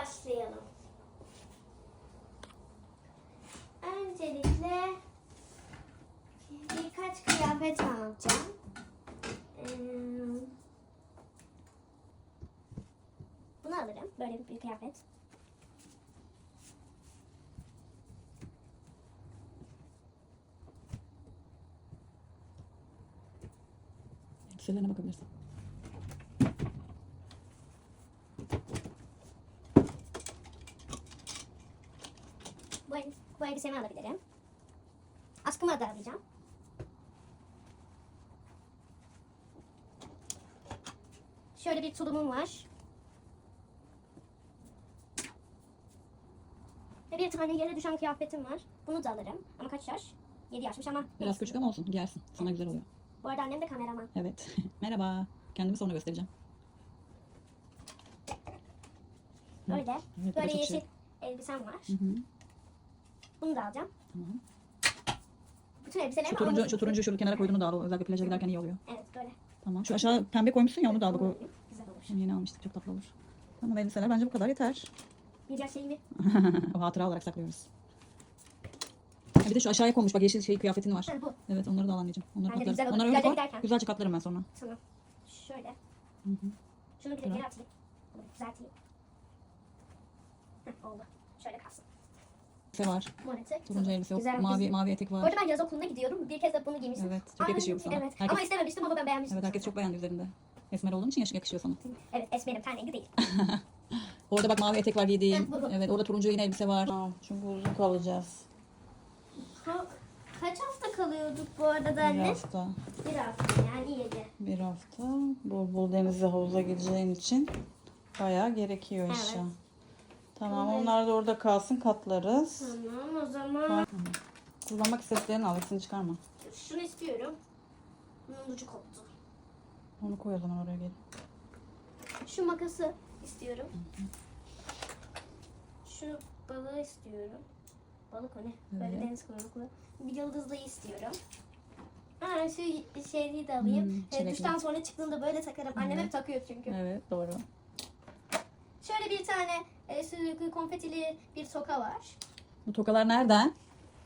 başlayalım. Öncelikle birkaç kıyafet alacağım. Ee, bunu alırım. Böyle bir, kıyafet. Elbiselerine bakabilirsin. Bu, el- bu elbisemi alabilirim. Askımı da alacağım. Şöyle bir tulumum var. Ve bir tane yere düşen kıyafetim var. Bunu da alırım. Ama kaç yaş? 7 yaşmış ama. Biraz küçük ama olsun. Giyersin. Sana güzel oluyor. Bu arada annem de kameraman. Evet. Merhaba. Kendimi sonra göstereceğim. Öyle. Evet, Böyle yeşil şık. elbisem var. Hı hı. Bunu da alacağım. Tamam. Bütün elbiselerimi Şu turuncu, şu turuncu şöyle kenara koyduğunu da al. Özellikle plaja giderken iyi oluyor. Evet böyle. Tamam. Şu aşağı pembe koymuşsun ya onu da al bak o. Güzel olur. Onu yeni almıştık. Çok tatlı olur. Tamam elbiseler bence bu kadar yeter. Bir şeyimi. o hatıra olarak saklıyoruz. Ha, Bir de şu aşağıya konmuş bak yeşil şey kıyafetin var. Ha, bu. Evet onları da al anneciğim. Onları Bence katlarız. güzel olur. Onları öyle Plaja koy. giderken. Güzelce katlarım ben sonra. Tamam. Şöyle. Hı hı. Şunu bir de Tamam. geri atayım. Bunu düzelteyim. Heh, oldu. Şöyle kalsın. Elbise var. Monete. Turuncu elbise yok. Güzel. Mavi, Biz- mavi etek Bu var. arada ben yaz okuluna gidiyorum. Bir kez de bunu giymiştim. Evet. Çok yakışıyor bu sana. Evet. Herkes- Ama istememiştim ama ben beğenmiştim. Evet herkes çok beğendi üzerinde. Esmer olduğun için yaş- yakışıyor sana. Evet esmerim ten rengi değil. Orada bak mavi etek var giydiğim. Evet, bu, bu. Evet orada turuncu yine elbise var. Çünkü uzun kalacağız. Ha, kaç hafta kalıyorduk bu arada da Bir anne? hafta. Bir hafta yani iyiydi. Bir hafta. Bol bol denize havuza gideceğin için bayağı gerekiyor Evet. eşya. Tamam onlar da orada kalsın katlarız. Tamam o zaman Kullanmak istediklerini al hepsini çıkarma. şunu istiyorum. Bunun ucu koptu. Onu koy o zaman oraya gel. Şu makası istiyorum. Şu balığı istiyorum. Balık o ne? Böyle deniz kuyruklu. Bir yıldızlıyı istiyorum. Ha, şu şeyliği de alayım. Hmm, Ee, duştan sonra çıktığında böyle takarım. Annem hep takıyor çünkü. Evet doğru. Şöyle bir tane e, sürekli konfetili bir toka var. Bu tokalar nereden?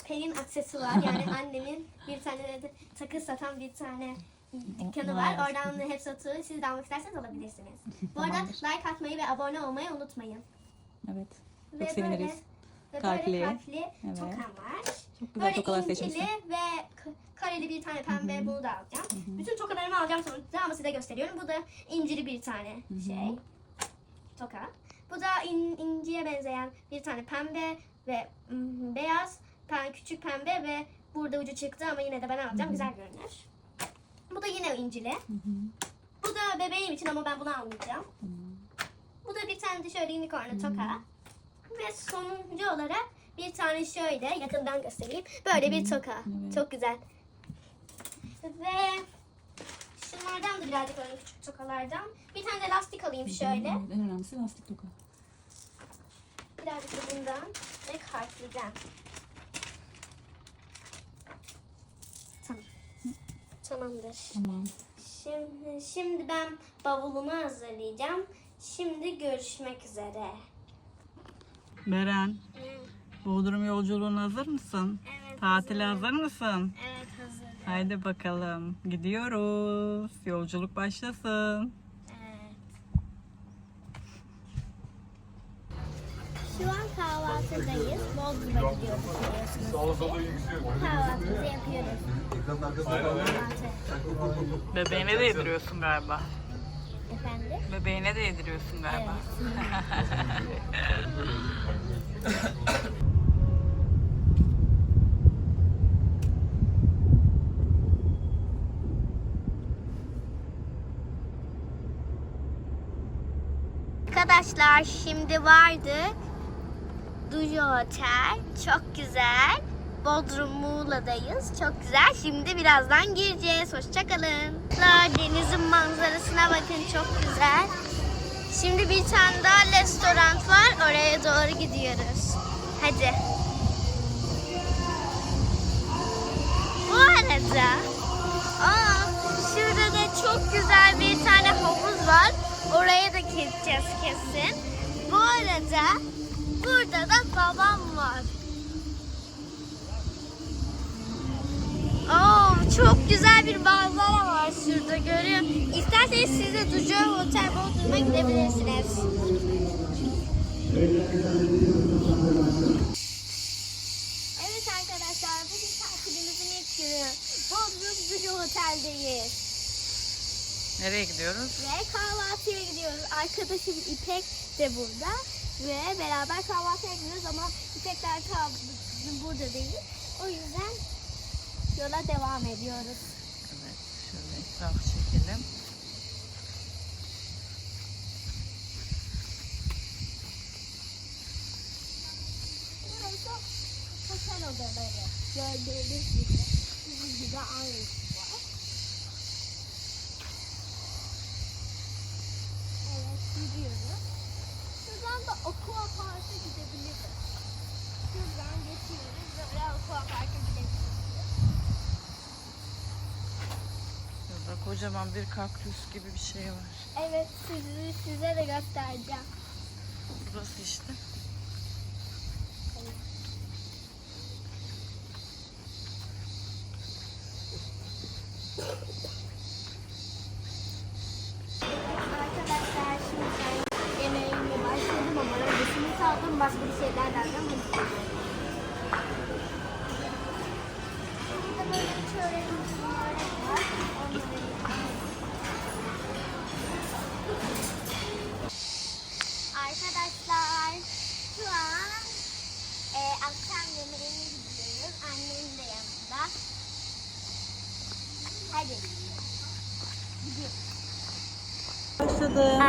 Pelin aksesi var. Yani annemin bir tane de takı satan bir tane dükkanı var. Oradan hep satıyor. Siz de almak isterseniz alabilirsiniz. Bu arada like atmayı ve abone olmayı unutmayın. Evet. Çok Ve seviniriz. Böyle, ve Kalpli. böyle kalpli Evet. tokam var. Çok güzel Böyle tokalar seçmişsin. ve kareli bir tane pembe bunu da alacağım. Bütün tokalarımı alacağım sonra ama size gösteriyorum. Bu da incili bir tane şey. Toka. Bu da in, inciye benzeyen bir tane pembe ve mm, beyaz, pembe, küçük pembe ve burada ucu çıktı ama yine de ben alacağım. Güzel görünür. Bu da yine incili. Bu da bebeğim için ama ben bunu almayacağım. Bu da bir tane de şöyle unicorn toka. Ve sonuncu olarak bir tane şöyle yakından göstereyim. Böyle bir toka. Evet. Çok güzel. Ve şunlardan da birazcık öyle küçük tokalardan. Bir tane de lastik alayım şöyle. En önemlisi lastik toka. Birazcık da bundan ve kalpliden. Tamam. Tamamdır. Tamam. Şimdi, şimdi ben bavulumu hazırlayacağım. Şimdi görüşmek üzere. Beren, Bodrum yolculuğuna hazır mısın? Evet. Tatile hazır mısın? Evet hazır. Haydi bakalım. Gidiyoruz. Yolculuk başlasın. Evet. Şu an kahvaltıdayız. Bodrum'a gidiyoruz biliyorsunuz ki. Kahvaltımızı yapıyoruz. Kahvaltı. Bebeğine de yediriyorsun galiba. Efendim? Bebeğine de yediriyorsun galiba. Arkadaşlar şimdi vardık. Duju Otel. Çok güzel. Bodrum Muğla'dayız. Çok güzel. Şimdi birazdan gireceğiz. Hoşçakalın. Denizin manzarasına bakın. Çok güzel. Şimdi bir tane daha restoran var. Oraya doğru gidiyoruz. Hadi. Bu arada Aa, şurada da çok güzel bir tane havuz var. Oraya da gideceğiz kesin. Bu arada burada da babam var. Oo, çok güzel bir manzara var şurada görüyorum. İsterseniz siz de Ducu Otel Bodrum'a gidebilirsiniz. Evet arkadaşlar bugün tatilimizin ilk günü. Bodrum Ducu Otel'deyiz. Nereye gidiyoruz? Ve kahvaltıya gidiyoruz. Arkadaşım İpek de burada. Ve beraber kahvaltıya gidiyoruz ama İpekler kah- burada değil. O yüzden yola devam ediyoruz. Evet. Şöyle etraf çekelim. Burası otel odaları. Gördüğünüz gibi. Bizim gibi aynısı var. Evet gidiyoruz. Şuradan da Aqua Park'a gidebiliriz. Şuradan geçiyoruz. Böyle Aqua Park'a gidebiliriz. Burada kocaman bir kaktüs gibi bir şey var. Evet sizi, size de göstereceğim. Burası işte.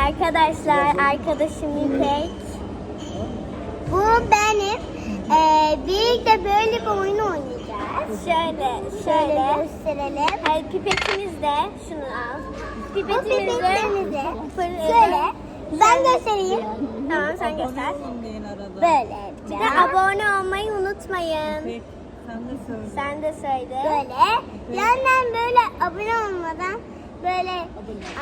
Arkadaşlar arkadaşım İpek. Bu benim. Ee, birlikte böyle bir oyun oynayacağız. Şöyle, şöyle. gösterelim. Hayır pipetimiz de şunu al. Pipetimiz de. Şöyle. Ben göstereyim. Tamam sen göster. Böyle. Bir de abone olmayı unutmayın. Sen de söyle. Sen de söyle. Böyle. Yandan böyle abone olmadan böyle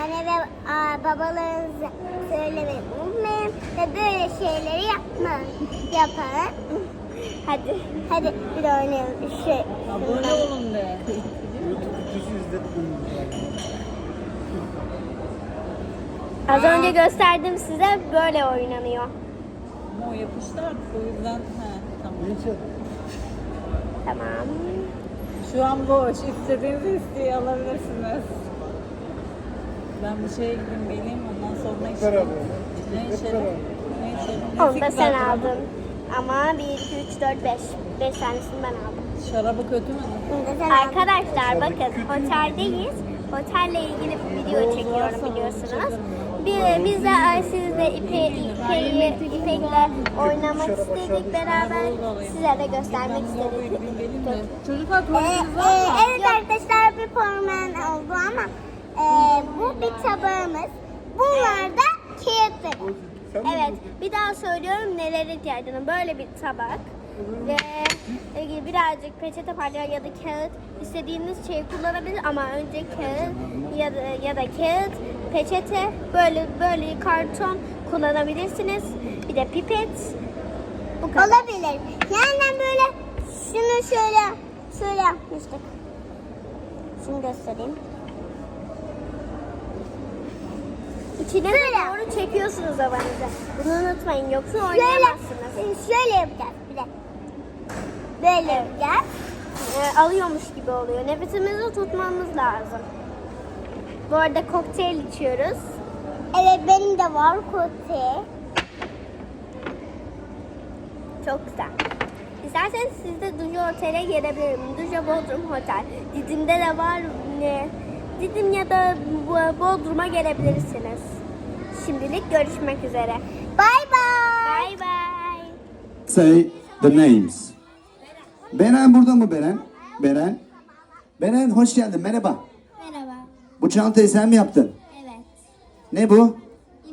anne ve aa, babalarınızı söylemeyi unutmayın ve böyle şeyleri yapmayın. Yapın. Hadi. Hadi bir de oynayalım. Şey. Abone olun de. Az önce gösterdim size böyle oynanıyor. Ama o yapıştı artık o yüzden. He, tamam. Tamam. Şu an boş. İstediğinizi isteği alabilirsiniz. Ben bir şeye gideyim geleyim ondan sonra içelim. Ne içelim? Ne içelim? Onu da sen aldın. Ama 1, 2, 3, 4, 5. 5 tanesini ben aldım. Şarabı kötü mü? Arkadaşlar bakın oteldeyiz. Otelle ilgili bir video çekiyorum biliyorsunuz. Bir, biz de sizle İpe, İpe'yi, İpek'le oynamak istedik beraber. Size de göstermek istedik. Çocuklar Ee, tuvaletiniz e, var mı? evet arkadaşlar bir formen oldu ama e, bu bir tabağımız. Bunlar da kağıtları. Evet bir daha söylüyorum neler ihtiyacını. Böyle bir tabak ve e, birazcık peçete parçağı ya da kağıt istediğiniz şeyi kullanabilir ama önce kağıt ya da, ya da kağıt, peçete böyle böyle karton kullanabilirsiniz. Bir de pipet. Bu kadar. Olabilir. Yani böyle şunu şöyle şöyle yapmıştık. Şunu göstereyim. İçine de doğru çekiyorsunuz havanızı. Bunu unutmayın yoksa oynayamazsınız. Şöyle, şöyle yapacağız bir de. Böyle yapacağız. Ee, alıyormuş gibi oluyor. Nefesimizi tutmamız lazım. Bu arada kokteyl içiyoruz. Evet benim de var kokteyl. Çok güzel. İsterseniz siz de Dujo Otel'e gelebilirim. Dujo Bodrum Otel. Didim'de de var. Ne? Didim ya da Bodrum'a gelebilirsiniz. Şimdilik görüşmek üzere. Bye bye. Bye bye. Say the names. Beren burada mı Beren? Beren. Beren hoş geldin merhaba. Merhaba. Bu çantayı sen mi yaptın? Evet. Ne bu?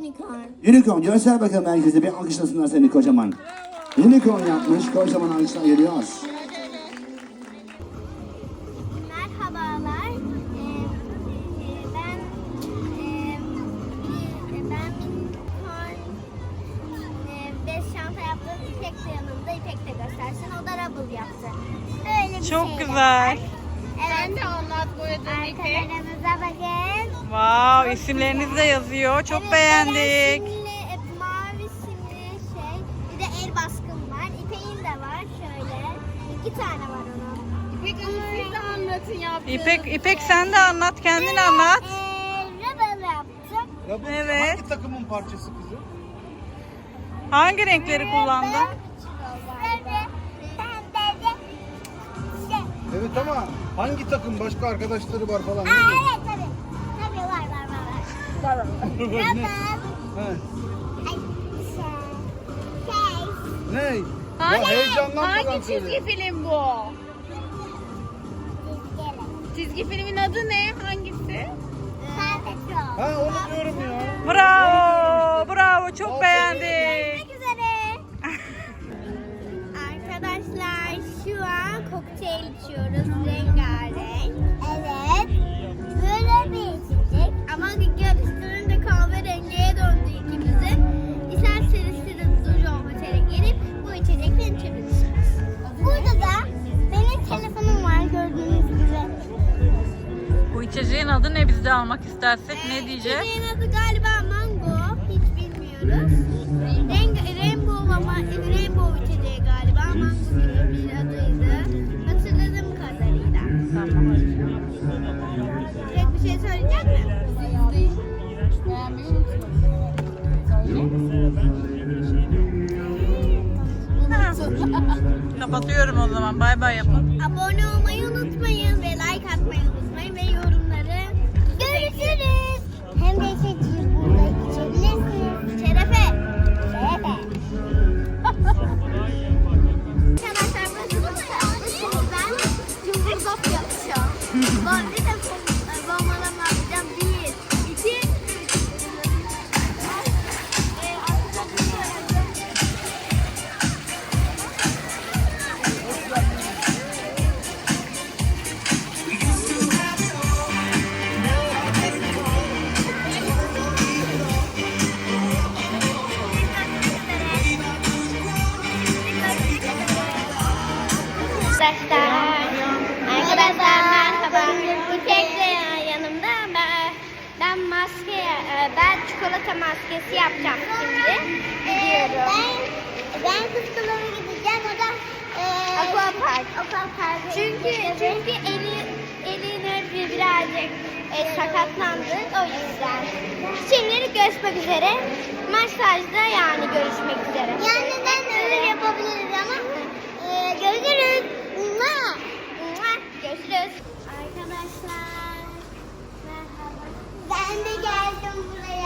Unicorn. Unicorn. Göster bakalım herkese bir alkışlasınlar seni kocaman. Unicorn yapmış. Kocaman alkışlar geliyor. Anlat boyadığın ipi. Arkalarımıza bakın. Wow, isimleriniz de yazıyor. Çok Evet, beğendik. Simli, e, mavi simli şey. Bir de el baskın var. İpeğin de var şöyle. İki tane var onun. İpek Hanım siz de anlatın yaptığınız. İpek, İpek sen de anlat, kendin anlat. Eee rubber yaptım. Ya bu Evet. hangi takımın parçası kızım? Hangi renkleri kullandın? Evet ama hangi takım başka arkadaşları var falan? Aa, evet tabii. Tabii var var var. var. Ne? Rubber. He. Ne? Hangi, Ya heyecanlanmadan hangi çizgi film bu? Çizgi filmin adı ne? Hangisi? Patrol. Ha onu diyorum ya. Bravo, bravo. Çok Aferin. İstersek ne diyeceğiz? İçeceğin adı galiba mango. Hiç bilmiyoruz. Renk, rainbow ama rainbow içeceği galiba. Mango gibi bir adıydı. Hatırladığım kadarıyla. Tamam. Tek bir şey söyleyecek mi? Kapatıyorum o zaman. Bay bay yapın. Abone olmayı unutmayın ve like atmayı Evet. Çünkü şey çünkü eli elini bir birazcık e, sakatlandı o yüzden. Şimdilik görüşmek üzere. Masajda yani görüşmek üzere. Yani neden öyle yapabiliriz ama e, görüşürüz. Mua. Mua. Görüşürüz. Arkadaşlar merhaba. Ben de geldim buraya.